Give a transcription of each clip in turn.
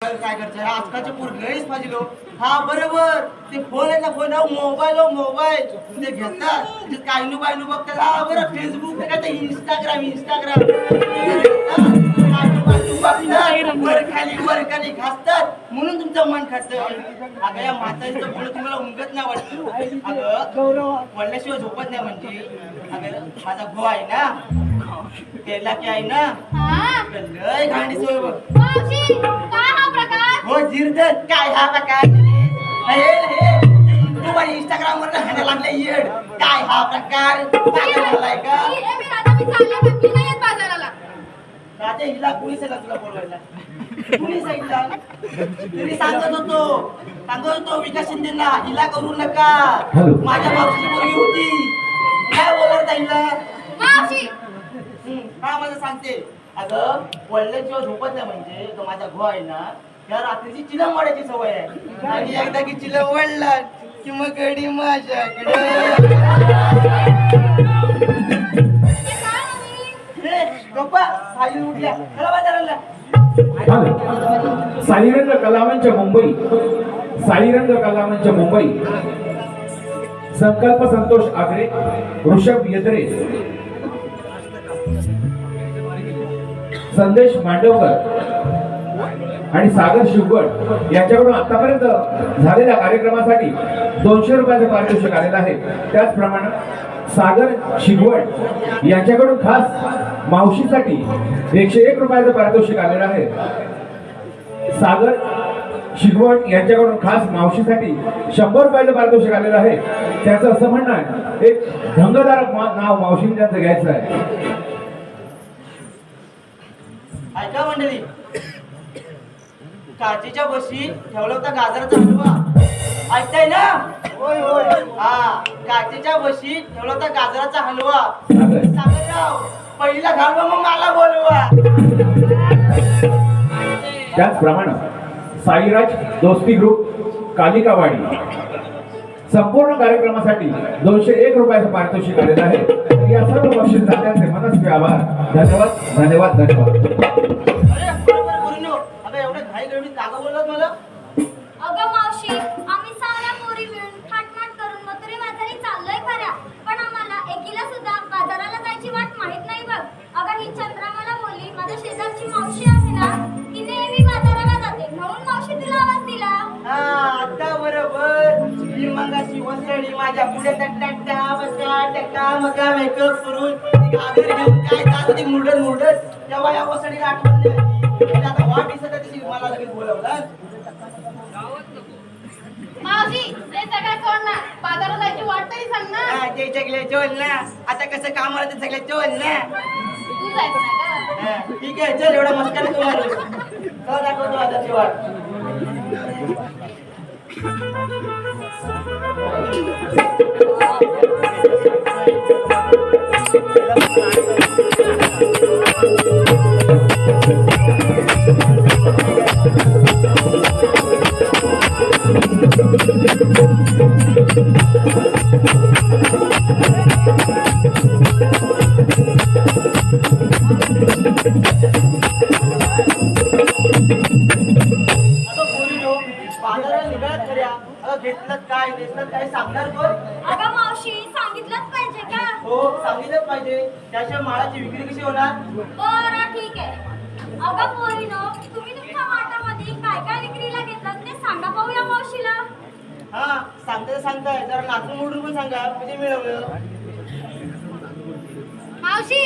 काय करतोय? आजकालचे पोरगेच पाहिजे हा बरोबर. ते फोन आहे ना फोन मोबाईल मोबाईल ते घेतात. ते कायनू बायनू बघतात. हा बरं फेसबुक काय इंस्टाग्राम इंस्टाग्राम वर खाली वर खाली घासतात. म्हणून तुमचं मन खातं अगं या म्हातारीचं पुढे तुम्हाला उमगत नाही वाटतं. अगं बोलल्याशिवाय झोपत नाही म्हणजे अगं माझा भाऊ आहे ना त्याला की आहे ना लय घाणी सोय बघ. काय हा जिरदत काय? हा प्रकार युट्यूब आणि इंस्टाग्राम वर खायला लागले येड. काय हा प्रकार? पागल झालाय का? राजा हिला कुणी सांगितलं तुला बोलवायला. सांगितलं तरी सांगत होतो. सांगत होतो विकास शिंदेना हिला करू नका. माझ्या मावशीची मुलगी होती. काय बोलत हिला? मावशी! हा मला सांगते. अगं वडिलांशिवाय झोपत नाही म्हणजे तो माझा भाऊ आहे ना या रात्रीची चिलम वाढायची सवय आहे. आणि एकदा की चिलम वाढला की मग गडी माझ्याकडे. गप्पा आई उठल्या. चला बाजाराला. हॅलो साईरंग कलावंच मुंबई. साईरंग कलावंच मुंबई. संकल्प संतोष आगरे ऋषभ येत्रे संदेश मांडवकर. आणि सागर शिवगड यांच्याकडून आतापर्यंत झालेल्या कार्यक्रमासाठी दोनशे रुपयाचं पारितोषिक आलेलं आहे. त्याचप्रमाणे सागर शिगवड यांच्याकडून खास मावशीसाठी एकशे एक रुपयाचं पारितोषिक आलेलं आहे. सागर शिगवण यांच्याकडून खास मावशीसाठी शंभर रुपयाचं पारितोषिक आलेलं आहे. त्याचं असं म्हणणं आहे एक ढंगदार मा- नाव मावशींचं घ्यायचं आहे. ऐका मंडळी काचेच्या बशी ठेवला होता गाजराचा हलवा. ऐकताय ना? होय होय. हा काचेच्या बशी ठेवला होता गाजराचा हलवा. पहिला घालवा मग मला बोलवा. त्याचप्रमाणे साईराज दोस्ती ग्रुप कालिकावाडी. संपूर्ण कार्यक्रमासाठी दोनशे एक रुपयाचं पारितोषिक आलेलं आहे. या सर्व दात्यांचे मनस्वी आभार. धन्यवाद धन्यवाद धन्यवाद. जागा बोलत मला अगं मावशी आम्ही साऱ्या पोरी मिळून थाटमाट करून मथुरे बाजारी चाललोय खऱ्या पण आम्हाला एकीला सुद्धा बाजाराला जायची वाट माहीत नाही बघ. अगं ही चंद्रा मला बोलली माझ्या शेजारची मावशी आहे ना ती नेहमी बाजाराला जाते. म्हणून मावशी तुला आवाज दिला. हा आता बरोबर. मंगाशी वसळी माझ्या पुढे. टट्टा बसा टक्का मका मेकअप करून. ती घागर घेऊन काय जात होती मुरडत मुरडत. तेव्हा या वसळीला आठवण नाही. आता मला लगेच बोलवलं मावशी ते सगळं सोड ना बाजाराला जायची वाट तरी सांग ना हा, ते सगळे चोल ना आता कसं काम आलं ते सगळे चोल ना तू जायचं नाही का? हा, ठीक आहे चल एवढा मस्करी तू मारू चल दाखवतो वाट आता पोरीनो बाजारात घेतलं काय घेतलं काय सांगणार कोण? अगं मावशी सांगितलंच पाहिजे का? हो सांगितलंच पाहिजे. त्याशिवाय माळाची विक्री कशी होणार? बरं ठीक आहे. अगं पोरीनो तुम्ही तुमच्या वाटामध्ये काय काय विक्रीला घेतलं सांगा पाहूया मावशीला. हा सांगता सांगताय जरा नाचून मोडून पण सांगा. म्हणजे मिळवलं मावशी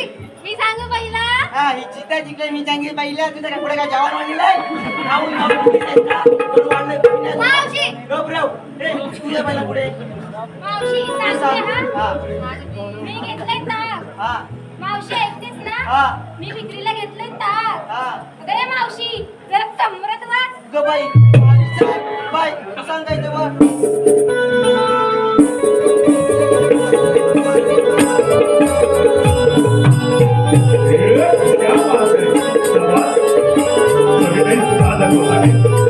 मी सांगू पहिला? हा ही चिता जिंकले मी सांगितलं पाहिलं तुझं काय पुढे काय जेवण वाढलेलं खाऊन. मावशी! गप राव. ए, तुझ्या पहिला पुढे. मावशी सांगते हा. मी घेतलंय ताक. हा. मावशी ऐकतेस ना? हा. मी विक्रीला घेतलंय ताक. हा. अगं रे मावशी जरा कमरत वाट ग बाई. बाई, चल, बाई तू सांगायचं बा Thank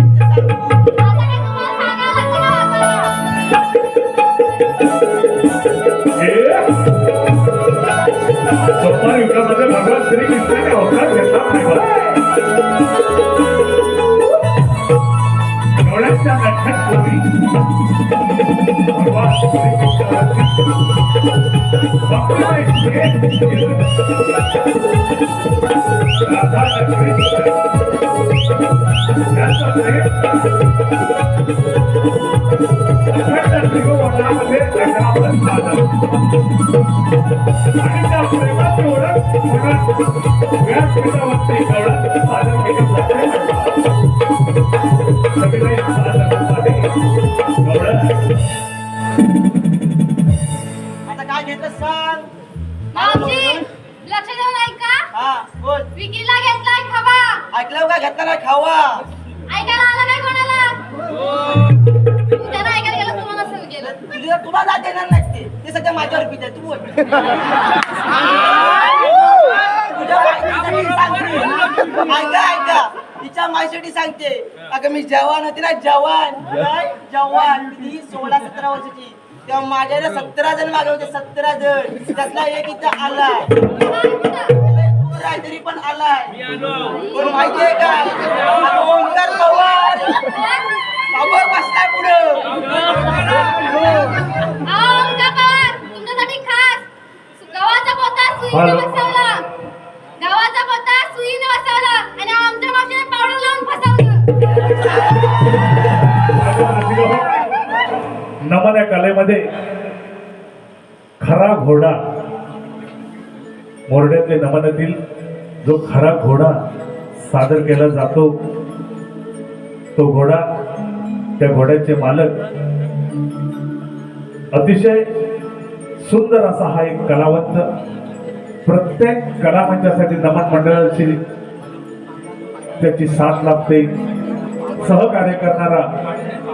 Ahora घेतला खावा. ऐकायला आलं काय कोणाला? त्यानं ऐकायला गेलं तुम्हाला नसेल गेलं. तुझ्या तुला जात देणार नाही ते. ते सध्या माझ्यावर पित आहे. तू बोल. ऐका ऐका. तिच्या मायसाठी सांगते. अगं मी जवान होती ना जवान. काय जवान. किती सोळा सतरा वर्षाची. तेव्हा माझ्याला सतरा जण मागे होते सतरा जण. त्यातला एक इथं आलाय. तरी पण आलाय. कोण माहितीये का? ओंकार पवार. पवार बसलाय पुढं. पोता सुईने. बसवला आणि आमच्या मावशीने पावडर लावून फसवलं नमन या कलेमध्ये खरा घोडा मोरड्यातले नमनातील जो खरा घोडा सादर केला जातो तो घोडा त्या घोड्याचे मालक. अतिशय सुंदर असा हा एक कलावंत प्रत्येक कलामंचासाठी नमन मंडळाची त्याची साथ लाभते. सहकार्य करणारा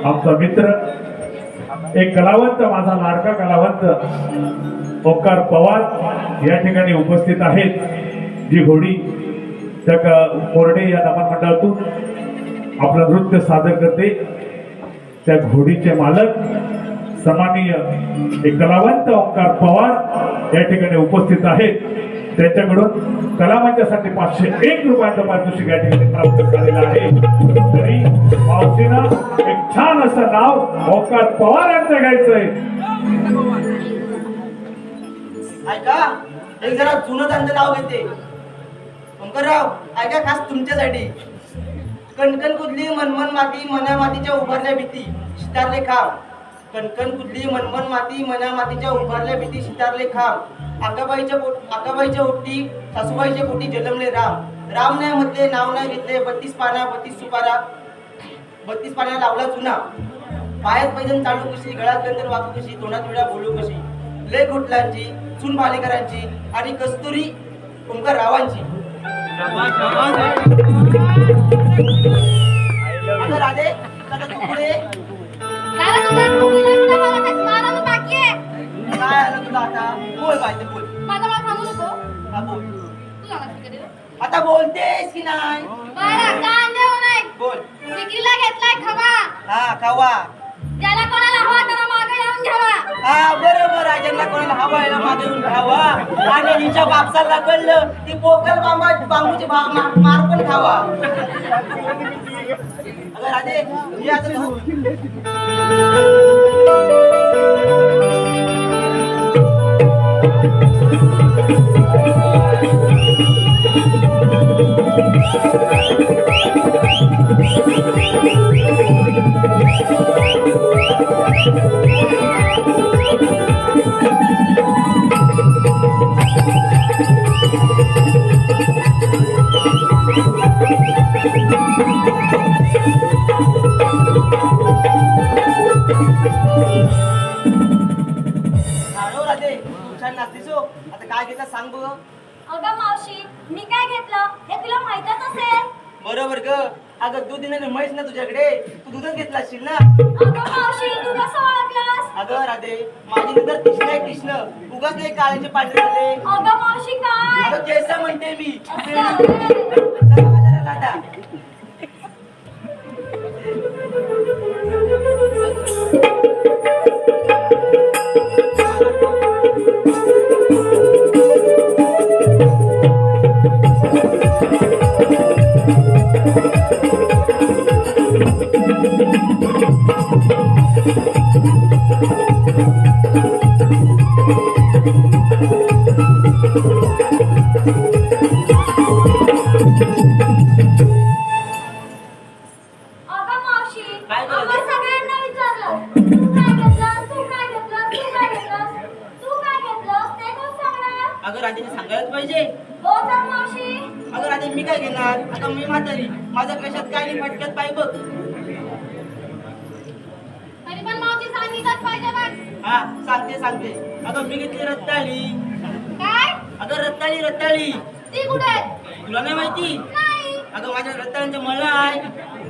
आमचा मित्र एक कलावंत माझा लाडका कलावंत ओंकार पवार या ठिकाणी उपस्थित आहेत. जी घोडी त्या क- मोरडे या नमन मंडळातून आपलं नृत्य सादर करते. त्या घोडीचे मालक सन्माननीय एक कलावंत ओंकार पवार या ठिकाणी उपस्थित आहेत. त्यांच्याकडून कलामंचासाठी पाचशे एक रुपयांचं पारितोषिक या ठिकाणी प्राप्त झालेलं आहे. तरी मावशीनं एक छान असं नाव ओंकार पवार यांचं घ्यायचंय. ऐका एक जरा जुनं त्यांचं नाव घेते. शंकरराव ऐका खास तुमच्यासाठी. कणकण कुदली मनमन माती मना मातीच्या उभारल्या भीती. शितारले खाव. कणकण कुदली मनमन माती मना मातीच्या उभारल्या भीती शितारले खांब. आकाबाईच्या आकाबाईच्या ओटी सासूबाईच्या पोटी जन्मले राम. राम नाही म्हटले नाव नाही घेतले बत्तीस पाना बत्तीस सुपारा बत्तीस पाना लावला चुना पायात पैजण चालू कशी गळ्यात गंधर वाकू कशी तोंडात विडा बोलू कशी. लय घोटलांची चून बालेकरांची आणि कस्तुरी ओंकार रावांची राधे काय आलं तुला आता बोल पाहिजे बोल हा बोल आता बोलतेस की नाही बोल. विक्रीला घेतलाय खवा. हा खावा. त्याला घ्यावा. हा बरोबर आहे ज्यांना कोणाला हवा यायला मागे येऊन खावा आणि हिच्या बापसाला कळलं ती पोकल बांबा बांबूची भा- मार पण खावा. अगं आता मी काय घेतलं? हे तुला माहितच असेल? बरोबर ग. अगं दूध देणारी म्हैस ना तुझ्याकडे. तू दूधच घेतला असशील ना? अगं मावशी तू कसं ओळखलास? अगं राधे माझी नजर कृष्ण आहे कृष्ण. उगाच नाही काळ्याचे पांढरे झाले. अगं मावशी काय? अगं केस म्हणते मी. असं होय. चला बाजाराला आता. अगं राधेने सांगायलाच पाहिजे. अगं राधे मी काय घेणार? आता मी म्हातारी. माझ्या कशात काय नाही फटक्यात पाय बघ. हा सांगते सांगते. अगं मी घेतली रत्ताळी काय? अगं रत्ताळी रत्ताळी? तुला नाही माहिती? अगं माझ्या रत्ताळ्यांचं मला आहे.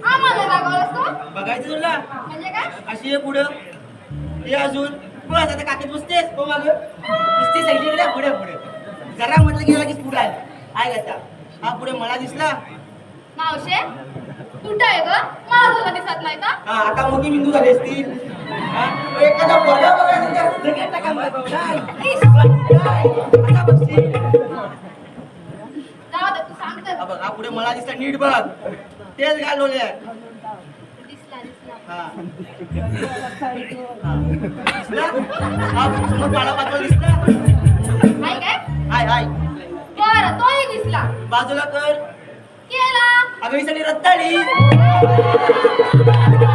आम्हाला दाखवलंस तू? बघायचं तुला? म्हणजे काय? अशी आहे पुढं. हे अजून. पुढं आता काकीत बसतेस. हो माग. नुसती साईडला पुढे पुढे. जरा म्हटलं गेला की पुढे आहे. आहे का? हा पुढे मला दिसला. मावशे कुठं आहे ग? मला तुला दिसत नाही का? हा आता मोठी बिंदू झाली असतील तो एखादा बघायचा लगेच टाका? आता बघशील. जाऊ दे तू सांगते हा बघ हा पुढे मला दिसला नीट बघ. तेच घालवले दिसला. बाजूला कर. केला. अगं रत्ताळी